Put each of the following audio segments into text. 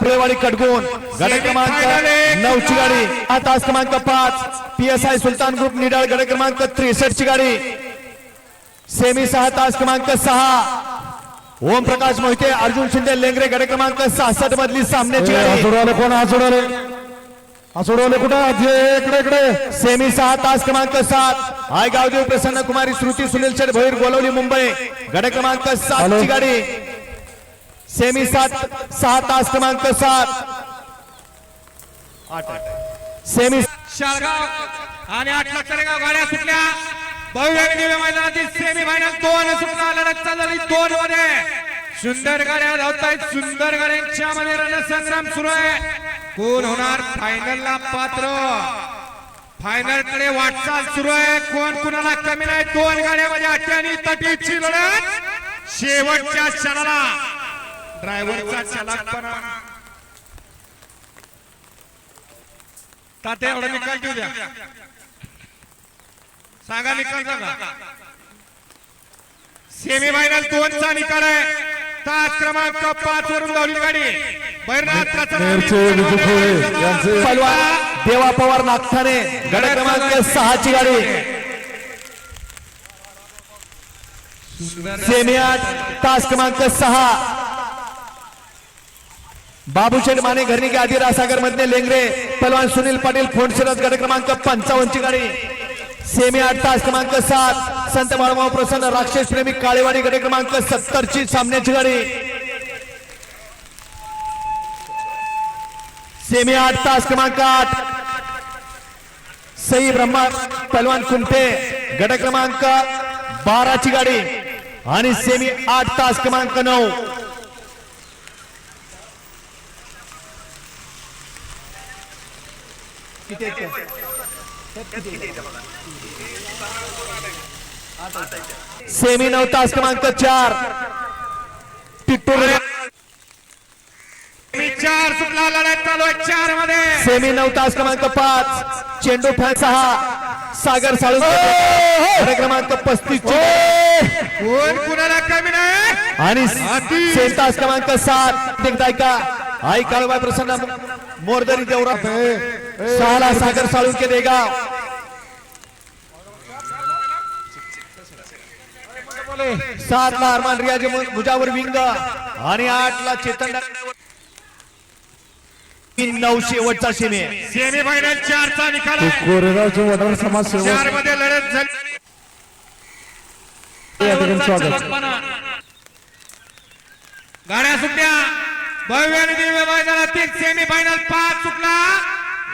प्रेवाडी कडगुण गड क्रमांक नऊ ची गाडी. तास क्रमांक पाच. P S I Sultan group निडाळ गड क्रमांक त्रेसष्ट ची गाडी. सेमी सहा तास क्रमांक सहा. ओम प्रकाश मोहिते अर्जुन शिंदे लेंगरे गड क्रमांक सहासष्ट मधली सामन्याची गाडी. कोण हा सोडवले हा सोडवले कुठं जे इकडे इकडे. सेमी सहा तास क्रमांक सात. आय गावदेव प्रसन्न कुमारी श्रुती सुनील शेठ भोईर गोलवली मुंबई. गड क्रमांक सात. ची गाडी. सेमी सात सहा तास क्रमांक सात. सेमी शाळगाव आणि आठ लक्षागाव गाड्या सुटल्या. भव्य मैदानातील सेमी फायनल दोन सुटला. लढत चालली दोन मध्ये सुंदर गाड्या धावत आहेत सुंदर गाड्यांच्या मध्ये रणसंग्राम सुरू आहे. कोण होणार फायनल ला पात्र? फायनलकडे वाटचाल सुरू आहे. कोण कुणाला कमी नाही? दोन गाड्यामध्ये अट्यानी तटीची लढत. शेवटच्या क्षणाला ड्रायव्हरचा चलाकपणा तात्या एवढा निकाल देऊ द्या. सांगा निकाल सांगा सेमी फायनल दोनचा निकाल आहे. तास क्रमांक पाच वरून धावली गाडी. बैरनाथ देवा पवार नागठाणे गड क्रमांक सहा ची गाडी. सेमी आठ तास क्रमांक सहा. बाबूशेठ माने घरणी के आधी रासागर मधले लेंगरे पलवान सुनील पाटील फोंडशिरस गट क्रमांक पंचावन्न ची गाडी. सेमी आठ तास क्रमांक सात संत बाळमाव प्रसन्न राक्षस प्रेमी काळेवाडी गट क्रमांक सत्तर ची सामन्याची गाडी. सेमी आठ तास क्रमांक आठ सई ब्रह्मा पलवान कुंठे गट क्रमांक बाराची गाडी. आणि सेमी आठ तास क्रमांक नऊ सेमी नऊ तास क्रमांक चार. टिट्टूर चार सुटला लढत चालू आहे चारमध्ये सेमी नऊ तास क्रमांक पाच. चेंडू फॅन सहा. सागर साळू गट क्रमांक पस्तीस कोण कुणाला कमी नाही? आणि सेम तास क्रमांक सात. देखताय का आई काळूबाई प्रसन्न. मोरदरी देवरा सहाला सागर साळुंके देगाव सात ला अरमान रियाज मुजावर विंग. आणि आठ ला चेतन तीन नऊ शेवटचा सेमी. फायनल चारचा निकाल आहे. कोरेगावचे समाज चारमध्ये लढत झाली. स्वागत. गाड्या सुटल्या. भव्य आणि दिव्य मैदानातील सेमी फायनल पाच सुटला.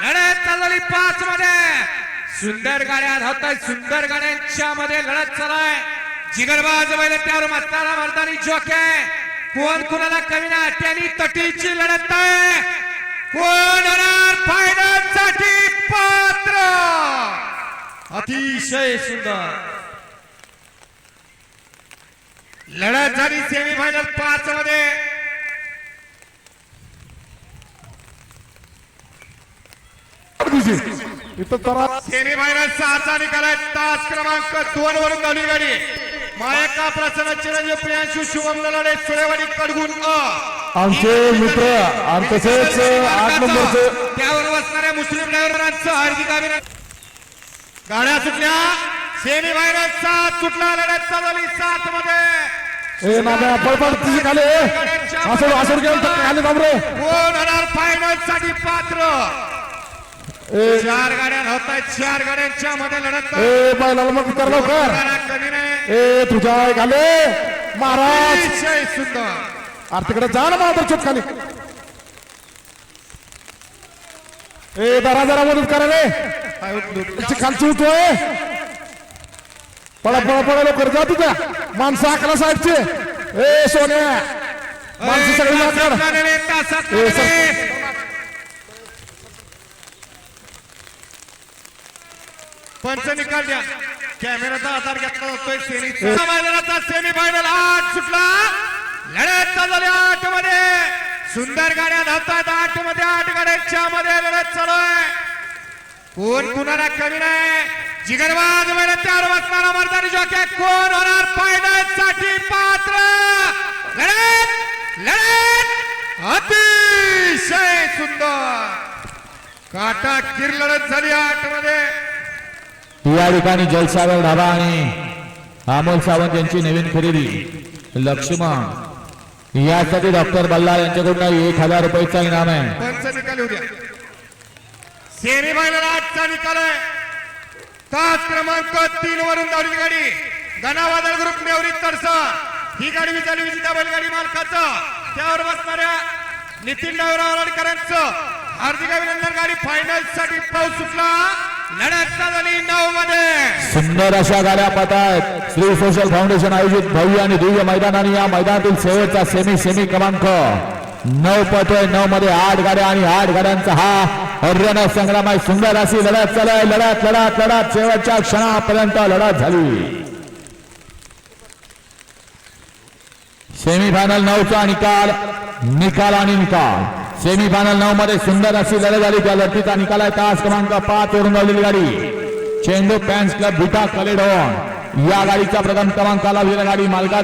लढत चालली पाच मध्ये सुंदर गाड्या धावत आहेत सुंदर गाड्यांच्या मध्ये लढत चालाय आहे जिगरबाज बैल त्यावर मस्ताना मर्दानी जोके कोण कुणाला कमी ना त्यांनी तटीची लढत आहे. कोण होणार फायनलसाठी पात्र? अतिशय सुंदर. लढत झाली सेमी फायनल पाच मध्ये इथं तरा सेमी फायनल सहाचा निकाल आहे. तास क्रमांक दोन वरून धावली गाडी मायका प्रसन्न चिरंजीव प्रियांशु शुभम लढे सुरेवाडी कडगुण अ. आमचे मित्र आणि तसेच आठ नंबरचे त्यावर बसणाऱ्या मुस्लिम ड्रायव्हरांचं हार्दिक अभिनंदन. गाड्या सुटल्या. सेमी फायनल सात सुटला. लढत चालवली सात मध्ये. ए नाम्या पळपळ तिची खाली ए. असं असं गेलं तर खाली थांब रे. कोण होणार फायनलसाठी पात्र. चार गाड्या होत आहेत चार गाड्यांच्या मध्ये लढत ए बैलाला मग कर लवकर. ए तुझ्या घाले. महाराज. सुंदर. अरे तिकडे जा ना महाराज चुप खाली ए दरा जरा मदत करा रे. खालची उठतोय पळा पळा पळा लवकर. जा तुझ्या माणसं अकरा साईडचे. ए सोन्या. माणसं सगळी पंच निकाल द्या. कॅमेराचा आधार घेतला जातोय. सेमी मैदानाचा सेमी फायनल आठ सुटला. लढत चालू आठमध्ये सुंदर गाड्या धावतात आठमध्ये आठ गाड्यांच्या मध्ये लढत चालू आहे. कोण कुणाला कमी नाही? जिगरबाज त्यावर बसणारा मर्दानी जॉकी कोण होणार फायनलसाठी पात्र? लढत लढत. अति सुंदर. काटा किर लढत झाली आठमध्ये या ठिकाणी जलसागर ढाबा आणि अमोल सावंत यांची नवीन खरेदी. लक्ष्मण. यासाठी डॉक्टर बल्ला यांच्याकडून एक हजार रुपयाचा इनाम आहे. पंच निकाल आहे. तास क्रमांक तीन वरून धावली गाडी. गणावादळ ग्रुप नेवरी तरसा ही गाडी विचारली विजेता बैलगाडी मालकाचं. त्यावर बसणाऱ्या नितीन डायवर आवाडकरांचं हार्दिक अभिनंदन. गाडी फायनलसाठी पाऊस सुटला. लढत झाली नऊ सुंदर अशा गाड्या पाहतायत श्री सोशल फाउंडेशन आयोजित भव्य आणि दिव्य मैदान आणि या मैदानातील शेवटचा सेमी सेमी क्रमांक. नऊ पटोय नऊ मध्ये आठ गाड्या आणि आठ गाड्यांचा हा हरियाणा संग्राम आहे सुंदर अशी लढत चालय. लढत लढत लढत. शेवटच्या क्षणापर्यंत लढत झाली. सेमीफायनल नऊचा निकाल निकाल आणि निकाल. सेमीफायनल नऊ मध्ये सुंदर अशी लढत झाली. त्या लढतीचा निकाल आहे. तास क्रमांक पाच वरून लावलेली गाडी. चेंडू पॅन्स क्लब बुटा कलेडॉन. या गाडीचा प्रथम क्रमांकाला गाडी मालका